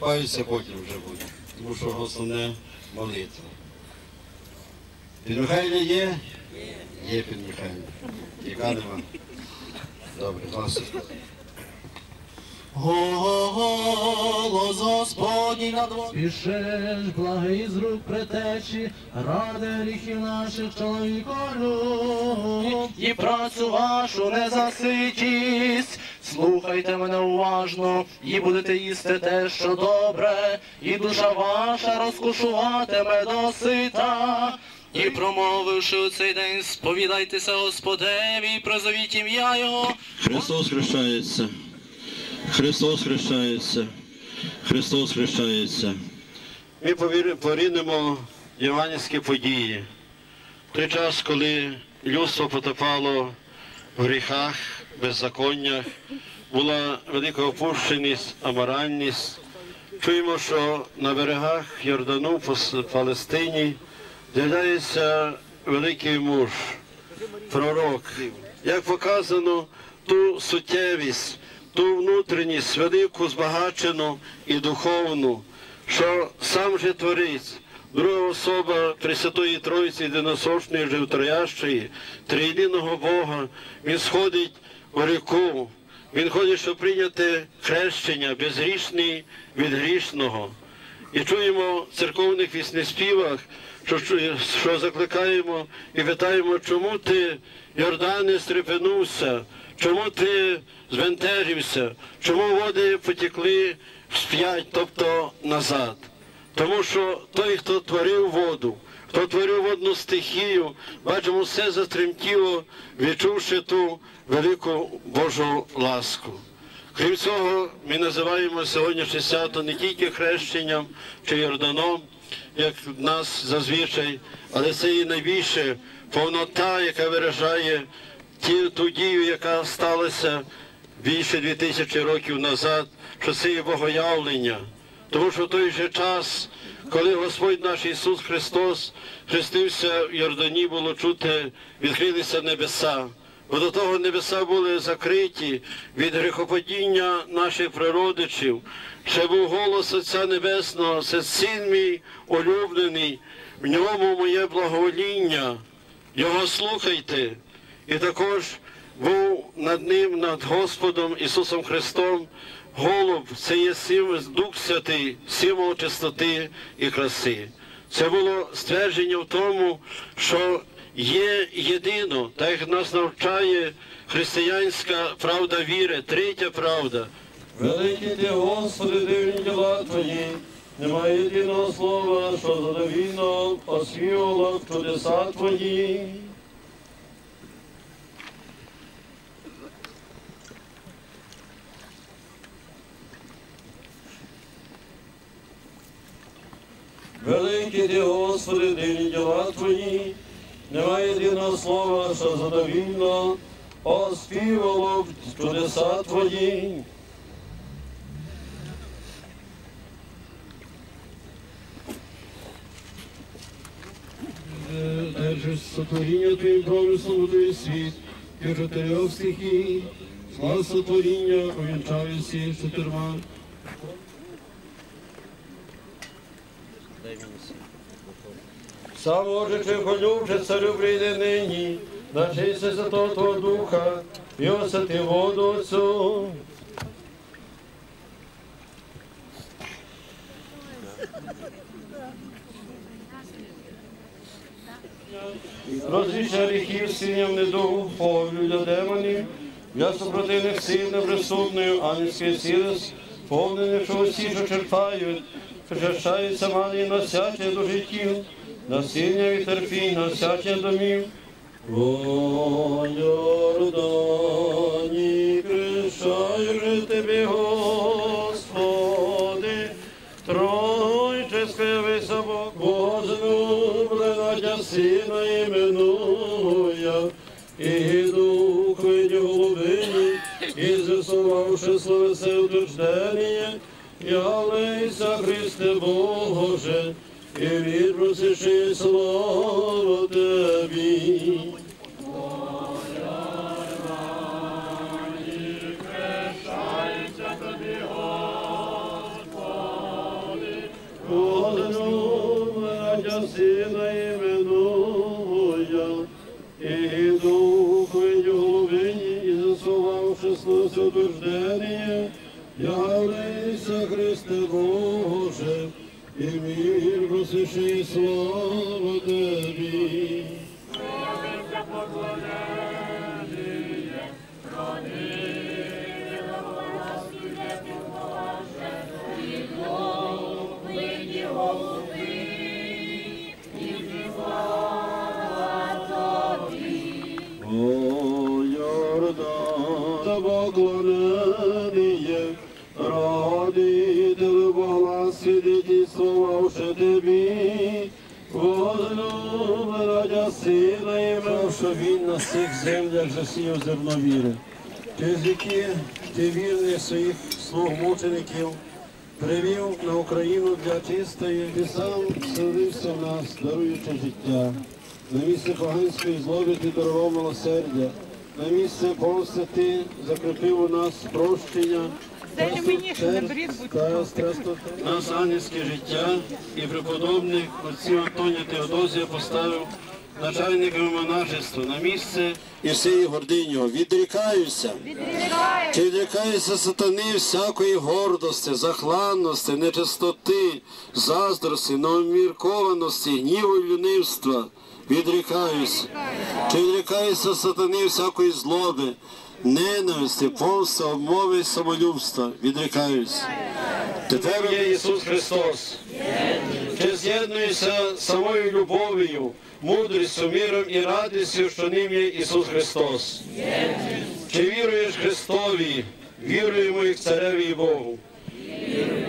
ті потім вже будуть. Тому що основне молитва. Під Михайля є? Є під Михайля. Яка нема? Добре, вас. Голос Господній над вами. Спішеш, благий з рук притечі, ради гріхів наших чоловіколюб. І працю вашу не заситість. Слухайте мене уважно, і будете їсти те, що добре, і душа ваша розкушуватиме досита. І промовивши у цей день, сповідайтеся Господеві, і прозовіть ім'я Його. Христос хрещається. Христос хрещається. Христос хрещається. Ми поринемо євангельські події. В той час, коли людство потопало в гріхах, беззаконнях, була велика опущеність, аморальність. Чуємо, що на берегах Йордану, в Палестині, з'являється великий муж, пророк. Як показано, ту суттєвість, ту внутрішність велику, збагачену і духовну, що сам же Творець, друга особа Пресвятої Троїці, єдиносошної животроящої, триєдиного Бога, він сходить у ріку, він ходить, щоб прийняти хрещення безгрішний від грішного. І чуємо в церковних віснеспівах, що, що, закликаємо і питаємо, чому ти, Йордане, стрепенувся, чому ти звентежився, чому води потекли всп'ять, тобто назад. Тому що той, хто творив воду, хто творив водну стихію, бачимо, все затремтіло, відчувши ту велику Божу ласку. Крім цього, ми називаємо сьогоднішнє свято не тільки хрещенням чи Йорданом, як в нас зазвичай, але це і найбільше повнота, яка виражає ті, ту дію, яка сталася більше дві тисячі років назад, що це є богоявлення. Тому що в той же час, коли Господь наш Ісус Христос хрестився в Йордані, було чути, відкрилися небеса. Бо до того небеса були закриті від гріхопадіння наших природичів. Ще був голос Отця Небесного, це син мій улюблений, в ньому моє благовоління. Його слухайте. І також був над ним, над Господом Ісусом Христом, голуб, це є Дух Святий, символ чистоти і краси. Це було ствердження в тому, що є єдино, так як нас навчає християнська правда віри, третя правда. Великі ти, Господи, дивні діла Твої, немає єдиного слова, що задовільно оспівало в чудеса Твої. Великі ти, Господи, дивні діла Твої, немає єдиного слова, що задовільно оспівало в чудеса Твої. Держиш сотворіння Твоїм промислом твій світ, і чотирьох стихій, слава сотворіння увінчаю всі чотирма. Сам Боже, полюбче царю прийде нині, начися за того Твого Духа, і освяти воду Отцю. Розрішення гріхів синям недугу, повлю для демонів, для супротивних сил неприступною, ангельської сили, повнених, що усі, що черпають, причащаються малі носяче до життів, насильня і терпінь, носяче домів. О, Йордані, крещаю же Тебе, Господи, Тройче скривися Бог, Возлюблена Сина іменуя, і Духу і голубині, і зісувавши словесе утверждення, явлейся, Христе Боже, і від просиши славу Тобі. Сина іменуя, і дух і заславши слух утверждення, являйся Христе Боже, і мир просвящи слава Тобі. На цих землях засіяв зерно віри. Через які ти вірних своїх слуг мучеників привів на Україну для чистої, ти сам вселився в нас, даруючи життя. На місце поганської злоби ти дарував милосердя, на місце помсти ти закріпив у нас прощення. Нас ангельське життя і преподобних отців Антонія Теодозія поставив начальниками монашества на місце і всієї гординю. Відрікаюся. Чи відрікаюся сатани всякої гордості, захланності, нечистоти, заздрості, неоміркованості, гніву і люнивства. Відрікаюся. Чи відрікаюся сатани всякої злоби, ненависті, помсти, обмови і самолюбства. Відрікаюся. Тепер є Ісус Христос. Чи з'єднуєшся з самою любов'ю, мудрістю, міром і радістю, що ним є Ісус Христос? Чи віруєш Христові? Віруємо і в Цареві і Богу. Христос,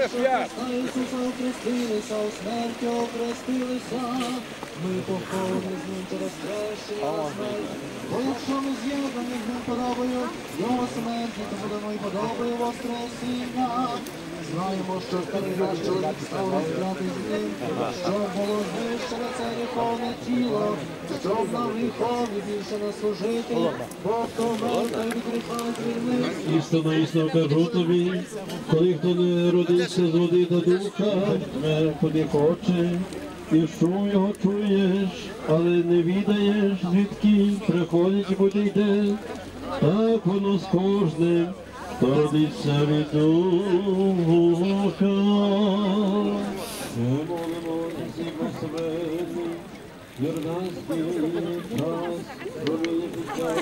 Це не свят. У смерті охрестилися, ми поховані з ним через хрещення на смерть. Бо якщо ми з'єднані з ним подобою його смерті, то будемо і подобою воскресіння. Знаємо, що наш чоловік став розп'ятий з ним, щоб було знищене це гріховне тіло, щоб нам гріхові більше не служити, бо хто мертвий від гріха звільнився. Істинно, істинно кажу тобі, коли хто не родився з води та духа, мертвий хоче, і шум його чуєш, але не відаєш, звідки приходить буде йде. Так воно з кожним, хто родиться від духа. Ми молимо всі благословенні, Йорданський час, робили життя.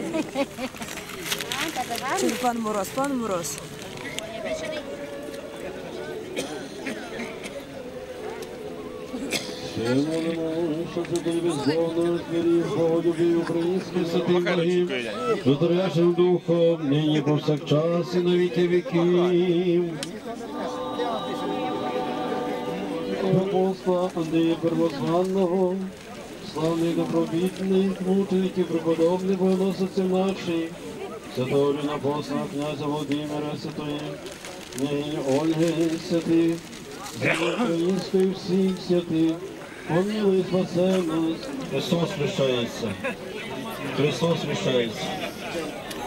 Чи пан Мороз, пан Мороз. Зутряшим духом, нині повсякчас і на віки віків. Первозванного, славний добробітний, мучеників преподобний богоносиці наші, святого апостола князя Володимира Святої, нині Ольги Святих, Української всіх святих, помилуй спасе нас. Христос хрещається. Христос хрещається.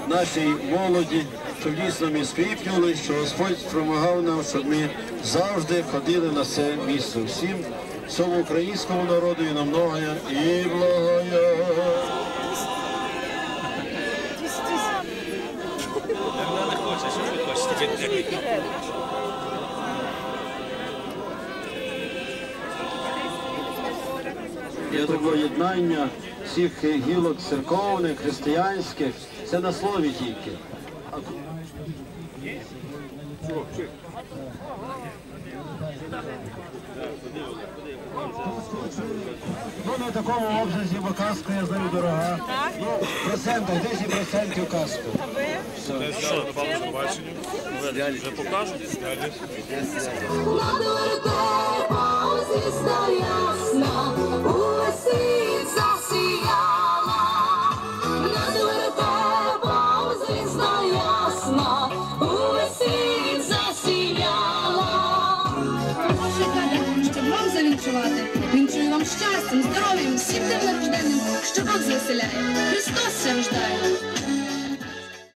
Нашій молоді, щоб дійсно ми скріплювали, що Господь допомагав нам, щоб ми завжди ходили на це місце. Всім, всьому українському народу і на многое і благая. Є таке єднання всіх гілок церковних, християнських, це на слові тільки. Ну, в такому обсязі, бо каска, я знаю, дорога. Ну, в процентах, 10% каску. Над вертепом звізда ясна,